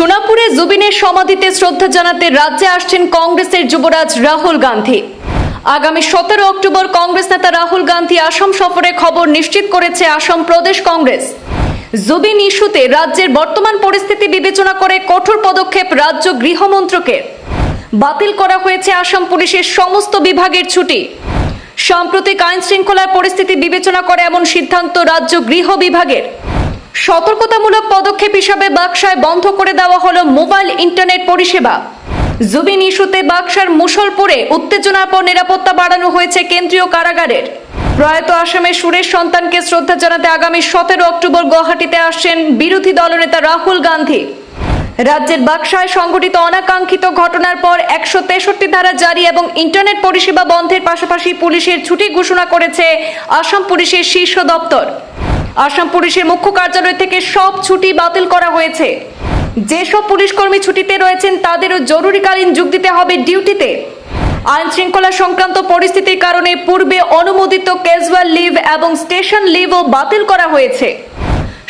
সোনাপুরে জুবিনের সমাধিতে শ্রদ্ধা জানাতে রাজ্যে আসছেন কংগ্রেসের যুবরাজ রাহুল গান্ধী। আগামী সতেরো অক্টোবর কংগ্রেস নেতা রাহুল গান্ধী আসাম সফরে খবর নিশ্চিত করেছে আসাম প্রদেশ কংগ্রেস। জুবিন ইস্যুতে রাজ্যের বর্তমান পরিস্থিতি বিবেচনা করে কঠোর পদক্ষেপ রাজ্য গৃহমন্ত্রকের বাতিল করা হয়েছে আসাম পুলিশের সমস্ত বিভাগের ছুটি। সাম্প্রতিক আইন শৃঙ্খলার পরিস্থিতি বিবেচনা করে এমন সিদ্ধান্ত রাজ্য গৃহ বিভাগের। সতর্কতামূলক পদক্ষেপ হিসাবে বাক্সায় বন্ধ করে দেওয়া হলো মোবাইল ইন্টারনেট পরিষেবা। জুবিন ইস্যুতে বাক্সার মুসলপুরে উত্তেজনার পর নিরাপত্তা বাড়ানো হয়েছে কেন্দ্রীয় কারাগারের। প্রয়াত আসামের সুরেশ সন্তানকে শ্রদ্ধা জানাতে আগামী সতেরো অক্টোবর গুয়াহাটিতে আসছেন বিরোধী দলনেতা রাহুল গান্ধী। রাজ্যের বাক্সায় সংঘটিত অনাকাঙ্ক্ষিত ঘটনার পর একশো তেষট্টি ধারা জারি এবং ইন্টারনেট পরিষেবা বন্ধের পাশাপাশি পুলিশের ছুটি ঘোষণা করেছে আসাম পুলিশের শীর্ষ দপ্তর। আসাম পুলিশের মুখ্য কার্যালয় থেকে সব ছুটি বাতিল করা হয়েছে। যেসব পুলিশ কর্মী ছুটিতে রয়েছেন, তাদেরও জরুরিকালীন যোগ দিতে হবে ডিউটিতে। আইন শৃঙ্খলা সংক্রান্ত পরিস্থিতির কারণে পূর্বে অনুমোদিত ক্যাজুয়াল লিভ এবং স্টেশন লিভও বাতিল করা হয়েছে।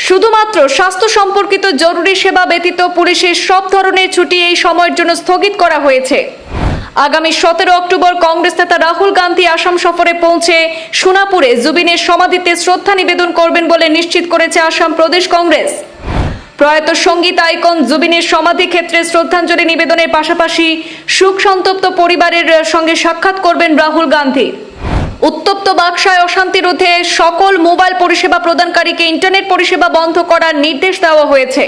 শুধুমাত্র স্বাস্থ্য সম্পর্কিত জরুরি সেবা ব্যতীত পুলিশের সব ধরনের ছুটি এই সময়ের জন্য স্থগিত করা হয়েছে। আগামী সতেরো অক্টোবর কংগ্রেস নেতা রাহুল গান্ধী আসাম সফরে পৌঁছে সোনাপুরে জুবিনের সমাধিতে শ্রদ্ধা নিবেদন করবেন বলে নিশ্চিত করেছে আসাম প্রদেশ কংগ্রেস। প্রয়াত সংগীত আইকন জুবিনের সমাধি ক্ষেত্রে শ্রদ্ধাঞ্জলি নিবেদনের পাশাপাশি সুখ সন্তপ্ত পরিবারের সঙ্গে সাক্ষাৎ করবেন রাহুল গান্ধী। উত্তপ্ত বাক্সায় অশান্তি রোধে সকল মোবাইল পরিষেবা প্রদানকারীকে ইন্টারনেট পরিষেবা বন্ধ করার নির্দেশ দেওয়া হয়েছে।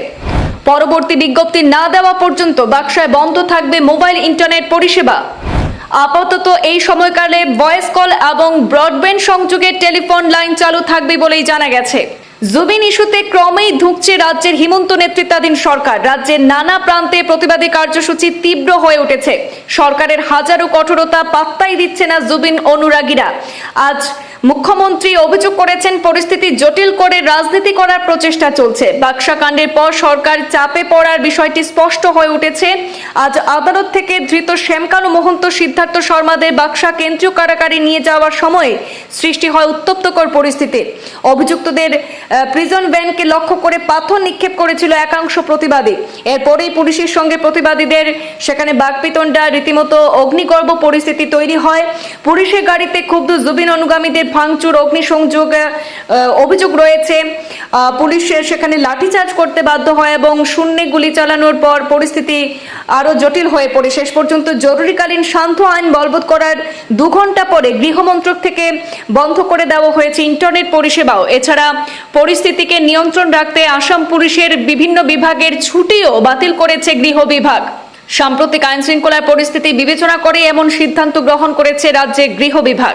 পরবর্তী বিজ্ঞপ্তি না দেওয়া পর্যন্ত বাক্সায় বন্ধ থাকবে মোবাইল ইন্টারনেট পরিষেবা। আপাতত এই সময়কালে ভয়েস কল এবং ব্রডব্যান্ড সংযোগের টেলিফোন লাইন চালু থাকবে বলেই জানা গেছে। জুবিন ইস্যুতে ক্রমেই ধুঁকছে রাজ্যের হিমন্ত নেতৃত্বাধীন সরকার। রাজ্যের নানা প্রান্তে প্রতিবাদী কার্যসূচি তীব্র হয়ে উঠেছে। সরকারের হাজারো কঠোরতা পাত্তাই দিচ্ছে না জুবিন অনুরাগীরা। আজ মুখ্যমন্ত্রী অভিযোগ করেছেন পরিস্থিতি জটিল করে রাজনীতি করার প্রচেষ্টা চলছে। বাক্সা কাণ্ডের পর সরকার চাপে পড়ার বিষয়টি স্পষ্ট হয়ে উঠেছে। আজ আদালত থেকে ধৃত শ্যামকানু মহন্ত সিদ্ধার্থ শর্মাদের বাক্সা কেন্দ্রীয় কারাগারে নিয়ে যাওয়ার সময়ে সৃষ্টি হয় উত্তপ্তকর পরিস্থিতি। অভিযুক্তদের প্রিজন ভ্যানকে লক্ষ্য করে পাথর নিক্ষেপ করেছিল একাংশ প্রতিবাদী। এরপরেই পুলিশের সঙ্গে প্রতিবাদীদের, সেখানে বাগপিতণ্ডা, রীতিমতো অগ্নিগর্ভ পরিস্থিতি তৈরি হয়। পুলিশের গাড়িতে ক্ষুব্ধ জুবিন অনুগামীদের ভাঙচুর, অগ্নিসংযোগ অভিযোগ রয়েছে। পুলিশ সেখানে লাঠিচার্জ করতে বাধ্য হয় এবং শূন্যে গুলি চালানোর পর পরিস্থিতি আরও জটিল হয়ে পড়ে। শেষ পর্যন্ত জরুরিকালীন শান্ত আইন বলবৎ করার দু ঘণ্টা পরে গৃহমন্ত্রক থেকে বন্ধ করে দেওয়া হয়েছে ইন্টারনেট পরিষেবাও। এছাড়া পরিস্থিতিকে নিয়ন্ত্রণ রাখতে আসাম পুলিশের বিভিন্ন বিভাগের ছুটিও বাতিল করেছে গৃহ বিভাগ। সাম্প্রতিক আইন শৃঙ্খলার পরিস্থিতি বিবেচনা করে এমন সিদ্ধান্ত গ্রহণ করেছে রাজ্যের গৃহ বিভাগ।